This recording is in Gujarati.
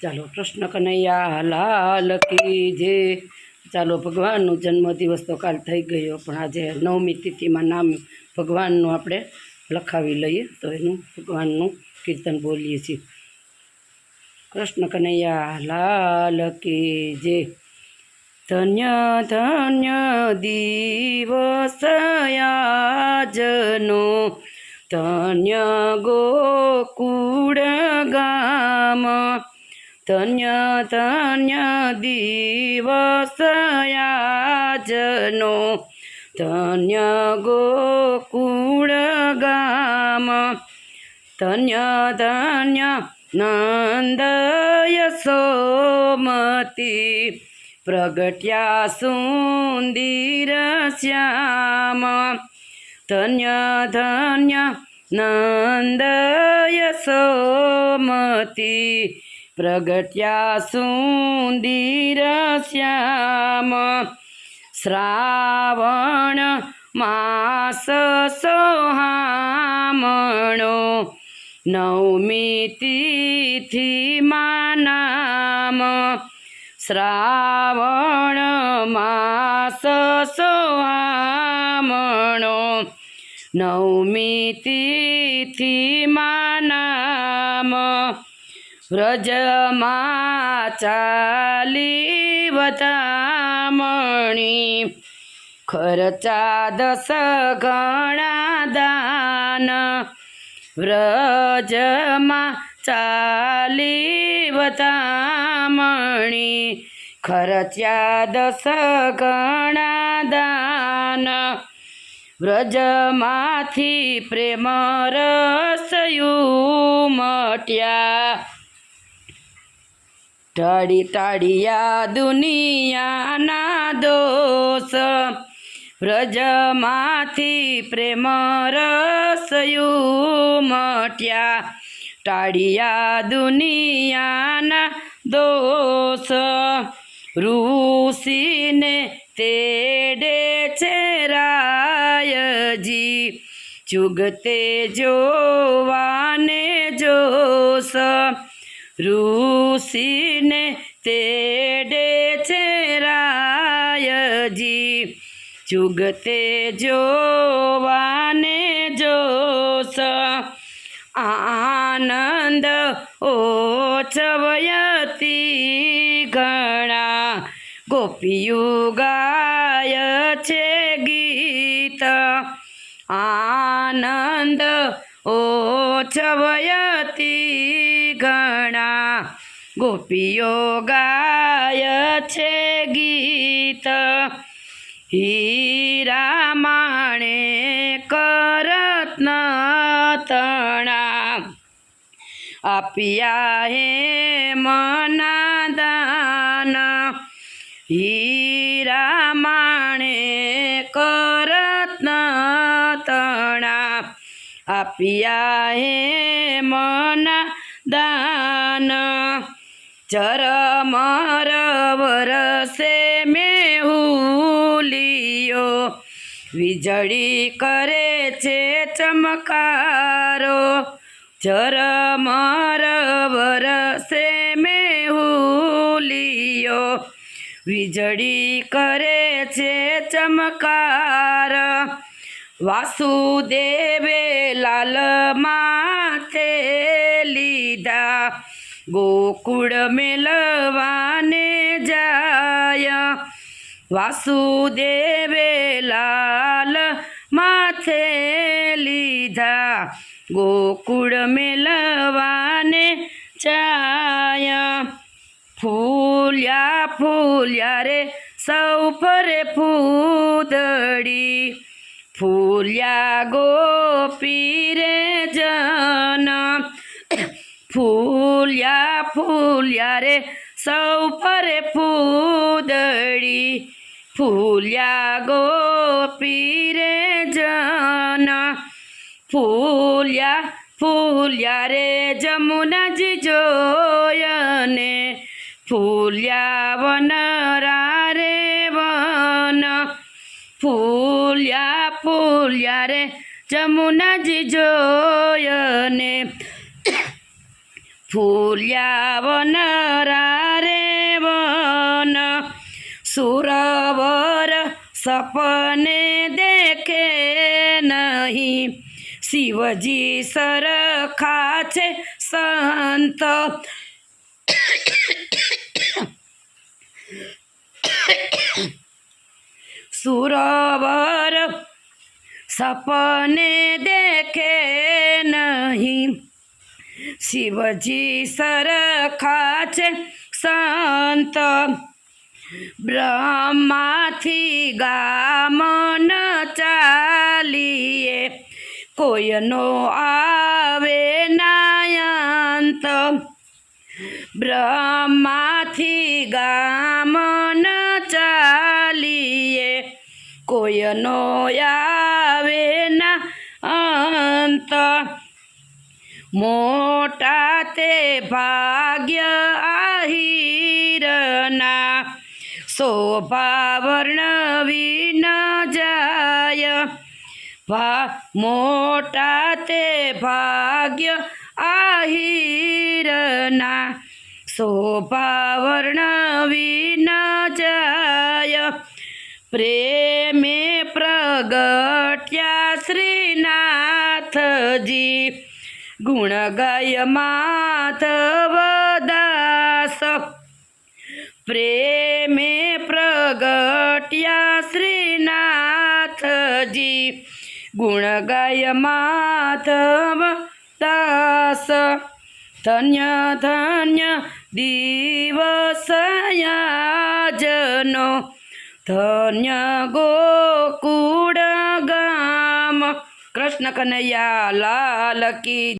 ચાલો કૃષ્ણ કનૈયા લાલ કી જે? ચાલો ભગવાનનો જન્મદિવસ તો કાલ થઈ ગયો, પણ આજે નવમી તિથિમાં નામ ભગવાનનું આપણે લખાવી લઈએ, તો એનું ભગવાનનું કીર્તન બોલીએ છીએ. કૃષ્ણ કનૈયા લાલ કી ધન્ય ધન્ય દિવસ આજનો ધન્ય ગોકુળ ગામ ધન્ય ધન્ય દિવસ આજનો ધન્ય ગોકુળ ગામ ધન્ય ધન્ય નંદય સોમતી પ્રગટ્યા સુંદર શ્યામ ધન્ય ધન્ય નંદય યશોમતી પ્રગટ્યા સુંદર શ્યામ શ્રાવણ માસ સોહામણો નવમી તિથિ માનામ શ્રાવણ માસ સોહામણો નવમી તિથિ નામ વ્રજમાં ચાલી વધામણી. ખર્ચા દસ ગણા દાન. વ્રજમાં ચાલી વધામણી. ખર્ચ્યા દસ ગણા દાન. વ્રજમાંથી પ્રેમ રસયું મટ્યા. ટાળી ટાળિયા દુનિયાના દોષ. વ્રજમાંથી પ્રેમ રસયું મટ્યા. ટાળિયા દુનિયાના દોષ. ઋષિને તેડે છે રાયજી. ચુગતે જોવાને જોશ. ઋષિને તેડે છે રાયજી. ચુગતે જોવાને જોસ આનંદ ઓછવયતી ઘણા. ગોપીયું ગાય છે ગીત. આનંદ ઓછવયતી ગોપીઓ ગાય છે ગીત. હીરા માણે કરત્ન તણા આપ્યા હે મના દાન હીરા માણે કરત્ન તણા આપ્યા હે મના દાન ચરમર વરસે મેહુલિયો વીજળી કરે છે ચમકારો. ચરમર વરસે મેહુલિયો વીજળી કરે છે ચમકાર. વાસુદેવે લાલ માથે લીધા. ગોકુળ મેલવાને જાય. વાસુદેવે લાલ માથે લીધા. ગોકુળ મેલવાને જાય. ફૂલ્યા ફૂલ્યા રે સૌ ફરે ફૂદડી. ફૂલ્યા ગોપી રે જન ફૂલ્યા ફૂલ્યા રે, સૌ ફરે ફૂદડી. ફૂલ્યા ગોપી રે જન, ફૂલ્યા ફૂલ્યા રે જમુનાજી જોયને. ફૂલ્યા વનરા રે વન, ફૂલ્યા ફૂલ્યા રે જમુનાજી જોયને. ફૂલ્યા વન રે વન સુરવર સપને દેખે નહીં. શિવજી સરખા છે સંત. સુરવર સપને દેખે શિવજી સરખા છે સંત. બ્રહ્માથી ગામન ચાલીએ. કોઈનો આવે નાયંત. બ્રહ્માથી ગામન ચાલીએ. કોઈનો આવે ના અંત મોટા તે ભાગ્ય આહિરના શોભા વર્ણવી ન જાય ભા મોટા તે ભાગ્ય આહિરના શોભા વર્ણવી ન જાય પ્રેમે ગુણ ગાય માધવ દાસ પ્રેમે પ્રગટ્યા શ્રીનાથજી. ગુણ ગાય માધવ દાસ ધન્ય ધન્ય દિવસયાજનો ધન્ય ગોકુળ ગામ. કૃષ્ણ કનૈયા લાલ કી